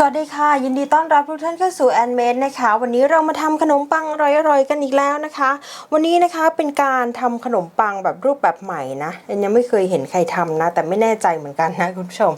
สวัสดีค่ะ ยินดีต้อนรับทุกท่านเข้าสู่แอนเมดนะคะ วันนี้เรามาทำขนมปังอร่อยๆกันอีกแล้วนะคะ วันนี้นะคะเป็นการทำขนมปังแบบรูปแบบใหม่นะยังไม่เคยเห็นใครทำนะ แต่ไม่แน่ใจเหมือนกันนะคุณผู้ชม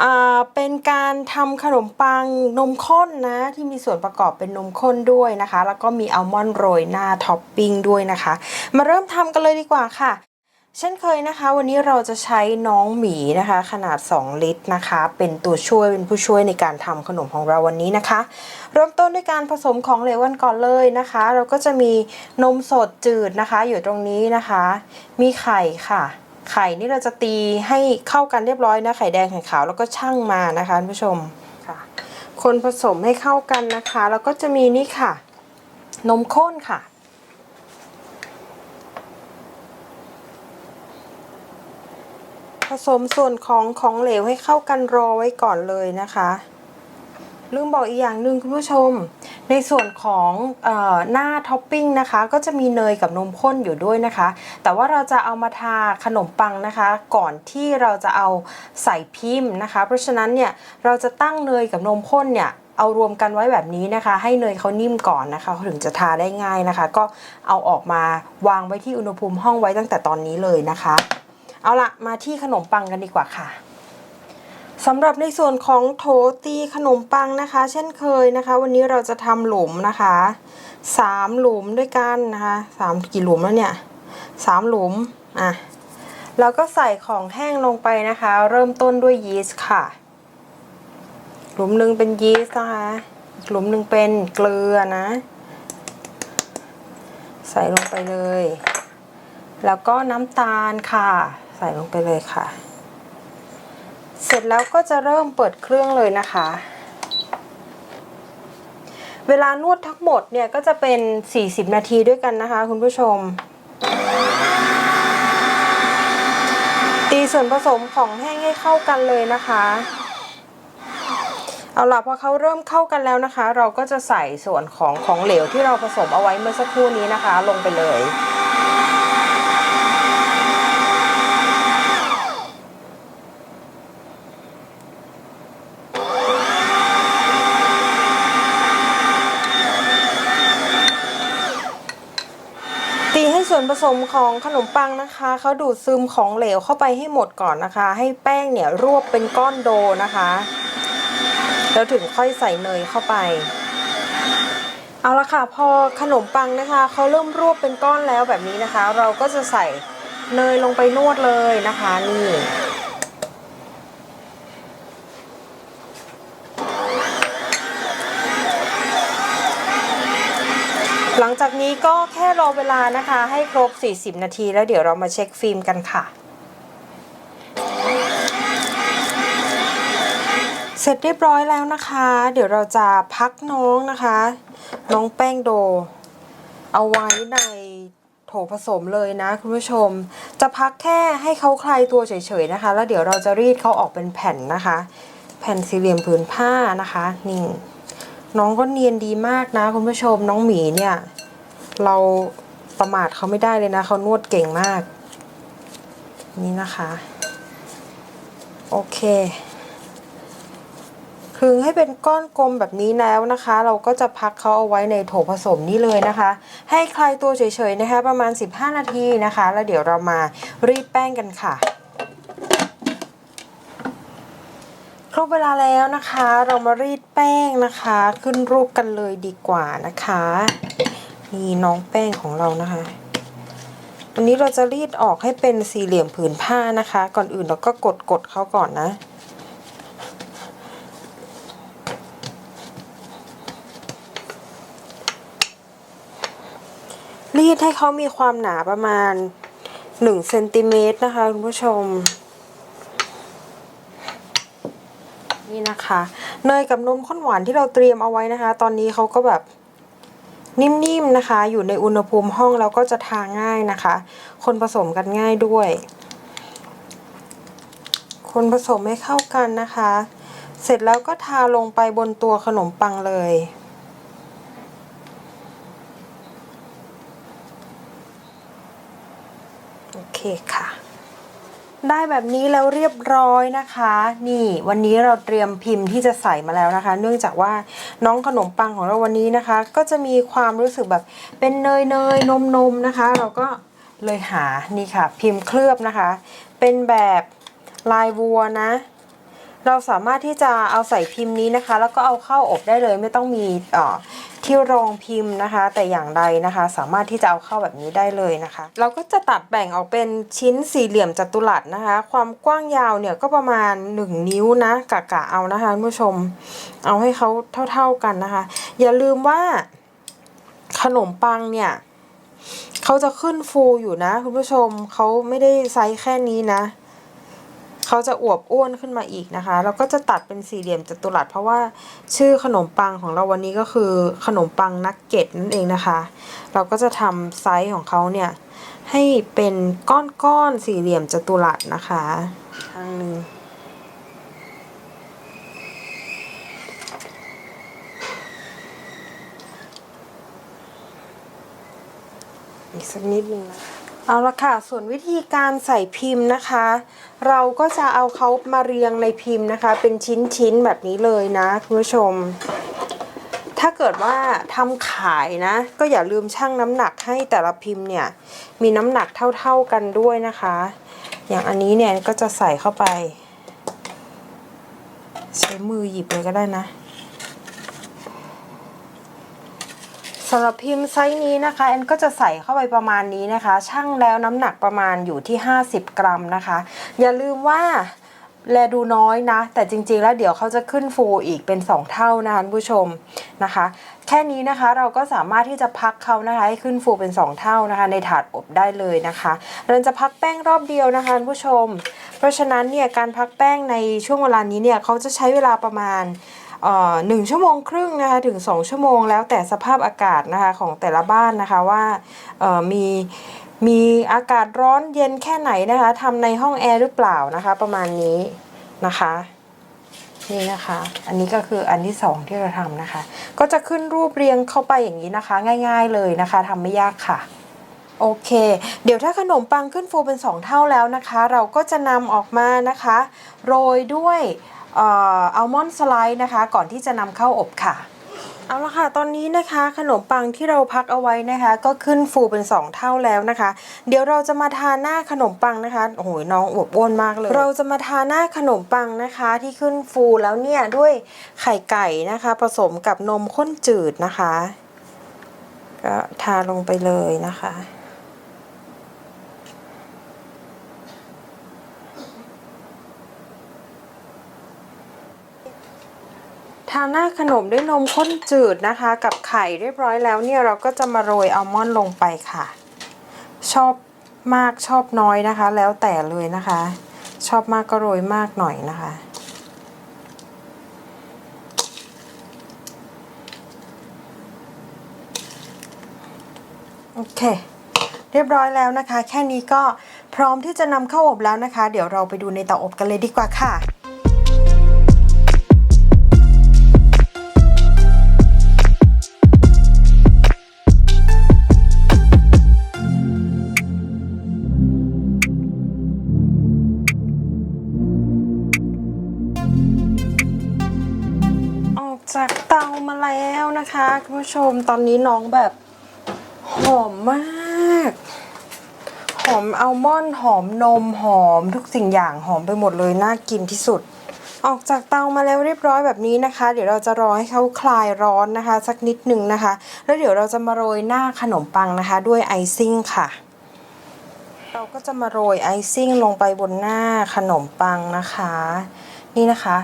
อ่าเป็นการทำขนมปังนมข้นนะที่มีส่วนประกอบเป็นนมข้นด้วยนะคะ แล้วก็มีอัลมอนด์โรยหน้าท็อปปิ้งด้วยนะคะ มาเริ่มทำกันเลยดีกว่าค่ะ เช่นเคยนะคะ วันนี้เราจะใช้น้องหมีนะคะ ขนาด 2 ลิตรนะคะ เป็นตัวช่วยเป็นผู้ช่วยในการทำขนมของเราวันนี้นะคะ เริ่มต้นด้วยการผสมของเหลวกันก่อนเลยนะคะ เราก็จะมีนมสดจืดนะคะ อยู่ตรงนี้นะคะ มีไข่ค่ะ ไข่นี่เราจะตีให้เข้ากันเรียบร้อยนะไข่แดงไข่ขาวแล้วก็ชั่งมานะคะคุณผู้ชมค่ะ คนผสมให้เข้ากันนะคะ แล้วก็จะมีนี่ค่ะ นมข้นค่ะ สมส่วนของของเหลวให้เข้ากันรอไว้ก่อนเลยนะคะลืมบอกอีกอย่างหนึ่งคุณผู้ชม ในส่วนของออหน้าท็อปปิ้งนะคะ ก็จะมีเนยกับนมข้นอยู่ด้วยนะคะ แต่ว่าเราจะเอามาทาขนมปังนะคะ ก่อนที่เราจะเอาใส่พิมพ์นะคะ เพราะฉะนั้นเนี่ยเราจะตั้งเนยกับนมข้นเนี่ยเอารวมกันไว้แบบนี้นะคะ ให้เนยเขานิ่มก่อนนะคะถึงจะทาได้ง่ายนะคะ ก็เอาออกมาวางไว้ที่อุณหภูมิห้องไว้ตั้งแต่ตอนนี้เลยนะคะ เอาละมาที่ขนมปังกันดีกว่าค่ะสำหรับในส่วนของโถตีขนมปังนะคะ เช่นเคยนะคะ วันนี้เราจะทำหลุมนะคะสามหลุมด้วยกันนะคะสามกี่หลุมแล้วเนี่ยสามหลุมอะแล้วก็ใส่ของแห้งลงไปนะคะ เริ่มต้นด้วยยีสต์ค่ะ หลุมหนึ่งเป็นยีสต์นะคะหลุมหนึ่งเป็นเกลือนะ ใส่ลงไปเลย แล้วก็น้ำตาลค่ะ ส่ลงไปเลยค่ะ เสร็จแล้วก็จะเริ่มเปิดเครื่องเลยนะคะ เวลานวดทั้งหมดเนี่ยก็จะเป็น 40 นาทีด้วยกันนะคะ คุณผู้ชม ตีส่วนผสมของแห้งให้เข้ากันเลยนะคะเอาล่ะพอเขาเริ่มเข้ากันแล้วนะคะ เราก็จะใส่ส่วนของของเหลวที่เราผสมเอาไว้เมื่อสักครู่นี้นะคะ ลงไปเลย วนผสมของขนมปังนะคะเขาดูดซึมของเหลวเข้าไปให้หมดก่อนนะคะ ให้แป้งเนี่ยรวบเป็นก้อนโดนะคะ แล้วถึงค่อยใส่เนยเข้าไป เอาละค่ะพอขนมปังนะคะเขาเริ่มรวบเป็นก้อนแล้วแบบนี้นะคะ เราก็จะใส่เนยลงไปนวดเลยนะคะนี่ หลังจากนี้ก็แค่รอเวลานะคะให้ครบ 40 นาที แล้วเดี๋ยวเรามาเช็คฟิล์มกันค่ะ เสร็จเรียบร้อยแล้วนะคะ เดี๋ยวเราจะพักน้องนะคะ น้องแป้งโด เอาไว้ในโถผสมเลยนะคุณผู้ชม จะพักแค่ให้เขาคลายตัวเฉยๆนะคะ แล้วเดี๋ยวเราจะรีดเขาออกเป็นแผ่นนะคะ แผ่นสี่เหลี่ยมผืนผ้านะคะ นี่ น้องก็เนียนดีมากนะคุณผู้ชมน้องหมีเนี่ย เราประมาทเขาไม่ได้เลยนะเขานวดเก่งมาก นี่นะคะ โอเคคึงให้เป็นก้อนกลมแบบนี้แล้วนะคะ เราก็จะพักเขาเอาไว้ในโถผสมนี่เลยนะคะ ให้คลายตัวเฉยๆนะคะ ประมาณ 15 นาทีนะคะ แล้วเดี๋ยวเรามารีดแป้งกันค่ะ ครบเวลาแล้วนะคะ เรามารีดแป้งนะคะ ขึ้นรูปกันเลยดีกว่านะคะนี่น้องแป้งของเรานะคะวันนี้เราจะรีดออกให้เป็นสี่เหลี่ยมผืนผ้านะคะ ก่อนอื่นเราก็กดกดเขาก่อนนะ รีดให้เขามีความหนาประมาณ1เซนติเมตรนะคะคุณผู้ชม นี่นะคะเนยกับนมข้นหวานที่เราเตรียมเอาไว้นะคะ ตอนนี้เขาก็แบบนิ่มๆนะคะ อยู่ในอุณหภูมิห้องแล้วก็จะทาง่ายนะคะ คนผสมกันง่ายด้วย คนผสมให้เข้ากันนะคะ เสร็จแล้วก็ทาลงไปบนตัวขนมปังเลยโอเคค่ะ ได้แบบนี้แล้วเรียบร้อยนะคะ นี่วันนี้เราเตรียมพิมพ์ที่จะใส่มาแล้วนะคะ เนื่องจากว่าน้องขนมปังของเราวันนี้นะคะ ก็จะมีความรู้สึกแบบเป็นเนยเนยนมนมนะคะ เราก็เลยหานี่ค่ะ พิมพ์เคลือบนะคะ เป็นแบบลายวัวนะ เราสามารถที่จะเอาใส่พิมพ์นี้นะคะ แล้วก็เอาเข้าอบได้เลยไม่ต้องมีอ่อที่รองพิมพ์นะคะ แต่อย่างใดนะคะ สามารถที่จะเอาเข้าแบบนี้ได้เลยนะคะ เราก็จะตัดแบ่งออกเป็นชิ้นสี่เหลี่ยมจัตุรัสนะคะ ความกว้างยาวเนี่ยก็ประมาณ 1 นิ้วนะกะกะเอานะคะคุณผู้ชม เอาให้เขาเท่า ๆกันนะคะ อย่าลืมว่าขนมปังเนี่ยเขาจะขึ้นฟูอยู่นะ คุณผู้ชมเขาไม่ได้ไซส์แค่นี้นะ เขาจะอวบอ้วนขึ้นมาอีกนะคะ แล้วก็จะตัดเป็นสี่เหลี่ยมจัตุรัส เพราะว่าชื่อขนมปังของเราวันนี้ก็คือขนมปังนักเก็ตนั่นเองนะคะ เราก็จะทำไซส์ของเขาเนี่ยให้เป็นก้อนๆสี่เหลี่ยมจัตุรัสนะคะทางหนึ่งอีกสักนิดนึงนะ เอาละค่ะ ส่วนวิธีการใส่พิมพ์นะคะ เราก็จะเอาเขามาเรียงในพิมพ์นะคะ เป็นชิ้นๆแบบนี้เลยนะคุณผู้ชม ถ้าเกิดว่าทำขายนะ ก็อย่าลืมชั่งน้ำหนักให้แต่ละพิมพ์เนี่ย มีน้ำหนักเท่าๆกันด้วยนะคะ อย่างอันนี้เนี่ยก็จะใส่เข้าไป ใช้มือหยิบเลยก็ได้นะ สำหรับพิมพ์ไซส์นี้นะคะแอนก็จะใส่เข้าไปประมาณนี้นะคะ ช่างแล้วน้ำหนักประมาณอยู่ที่ 50 กรัมนะคะ อย่าลืมว่าแลดูน้อยนะ แต่จริงๆแล้วเดี๋ยวเขาจะขึ้นฟูอีกเป็น 2 เท่านะคะผู้ชมนะคะ แค่นี้นะคะเราก็สามารถที่จะพักเขานะคะให้ขึ้นฟูเป็น 2 เท่านะคะ ในถาดอบได้เลยนะคะเราจะพักแป้งรอบเดียวนะคะผู้ชม เพราะฉะนั้นเนี่ยการพักแป้งในช่วงเวลานี้เนี่ยเขาจะใช้เวลาประมาณ หนึ่งชั่วโมงครึ่งนะคะถึง 2 ชั่วโมงแล้วแต่สภาพอากาศนะคะของแต่ละบ้านนะคะว่ามีมีอากาศร้อนเย็นแค่ไหนนะคะทำในห้องแอร์หรือเปล่านะคะประมาณนี้นะคะนี่นะคะ อันนี้ก็คืออันที่สองที่เราทำนะคะ ก็จะขึ้นรูปเรียงเข้าไปอย่างนี้นะคะ ง่าย ๆเลยนะคะทำไม่ยากค่ะโอเค เดี๋ยวถ้าขนมปังขึ้นฟูเป็น 2 เท่าแล้วนะคะ เราก็จะนำออกมานะคะ โรยด้วย อ่ออัลมอนด์สไลด์นะคะ ก่อนที่จะนำเข้าอบค่ะ เอาละค่ะ ตอนนี้นะคะขนมปังที่เราพักเอาไว้นะคะ ก็ขึ้นฟูเป็น 2 เท่าแล้วนะคะ เดี๋ยวเราจะมาทาหน้าขนมปังนะคะโอ้โหน้องอวบอ้วนมากเลย เราจะมาทาหน้าขนมปังนะคะ ที่ขึ้นฟูแล้วเนี่ยด้วยไข่ไก่นะคะ ผสมกับนมข้นจืดนะคะ ก็ทาลงไปเลยนะคะ ทาหน้าขนมด้วยนมข้นจืดนะคะ กับไข่เรียบร้อยแล้วเนี่ยเราก็จะมาโรยอัลมอนด์ลงไปค่ะ ชอบมากชอบน้อยนะคะ แล้วแต่เลยนะคะ ชอบมากก็โรยมากหน่อยนะคะโอเค เรียบร้อยแล้วนะคะ แค่นี้ก็พร้อมที่จะนำเข้าอบแล้วนะคะ เดี๋ยวเราไปดูในเตาอบกันเลยดีกว่าค่ะ นะคะคุณผู้ชมตอนนี้น้องแบบหอมมาก หอมอัลมอนด์หอมนมหอมทุกสิ่งอย่างหอมไปหมดเลยน่ากินที่สุด ออกจากเตามาแล้วเรียบร้อยแบบนี้นะคะ เดี๋ยวเราจะรอให้เขาคลายร้อนนะคะ สักนิดหนึ่งนะคะ แล้วเดี๋ยวเราจะมาโรยหน้าขนมปังนะคะ ด้วยไอซิ่งค่ะ เราก็จะมาโรยไอซิ่งลงไปบนหน้าขนมปังนะคะ นี่นะคะ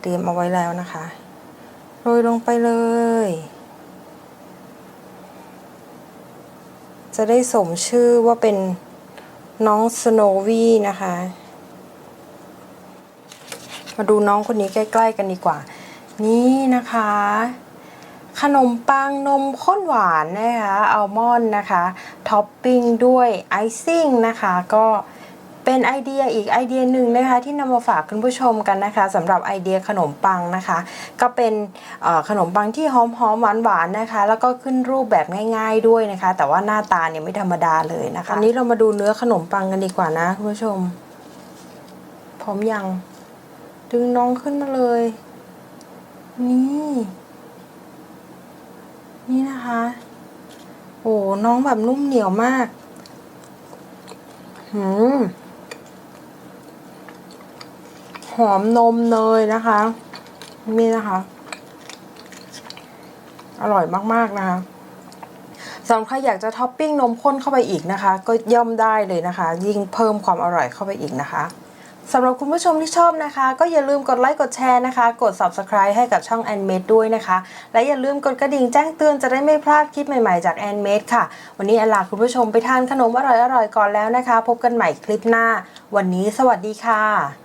เตรียมเอาไว้แล้วนะคะ โรยลงไปเลย จะได้สมชื่อว่าเป็นน้องสโนวี่นะคะ มาดูน้องคนนี้ใกล้ ๆ กันดีกว่า นี่นะคะ ขนมปังนมข้นหวานนะคะอัลมอนด์นะคะ ท็อปปิ้งด้วยไอซิ่งนะคะ ก็ เป็นไอเดียอีกไอเดียหนึ่งนะคะที่นำมาฝากคุณผู้ชมกันนะคะสำหรับไอเดียขนมปังนะคะ ก็เป็นเอ่อขนมปังที่หอมหอมหวานหวานๆนะคะ แล้วก็ขึ้นรูปแบบง่าย ๆด้วยนะคะ แต่ว่าหน้าตาเนี่ยไม่ธรรมดาเลยนะคะอันนี้เรามาดูเนื้อขนมปังกันดีกว่านะคุณผู้ชม พร้อมยัง ดึงน้องขึ้นมาเลย นี่ นี่นะคะ โอ้น้องแบบนุ่มเหนียวมากหืม หอมนมเนยนะคะนี่นะคะ อร่อยมากๆนะคะสำหรับใครอยากจะท็อปปิ้งนมข้นเข้าไปอีกนะคะ ก็ย่อมได้เลยนะคะ ยิ่งเพิ่มความอร่อยเข้าไปอีกนะคะสำหรับคุณผู้ชมที่ชอบนะคะ ก็อย่าลืมกดไลค์กดแชร์นะคะ กด subscribe ให้กับช่อง a n m a d e ด้วยนะคะ และอย่าลืมกดกระดิ่งแจ้งเตือนจะได้ไม่พลาดคลิปใหม่ๆจาก a n m a d e ค่ะ วันนี้แอลาคุณผู้ชมไปทานขนมอร่อยๆก่อนแล้วนะคะ พบกันใหม่คลิปหน้า วันนี้สวัสดีค่ะ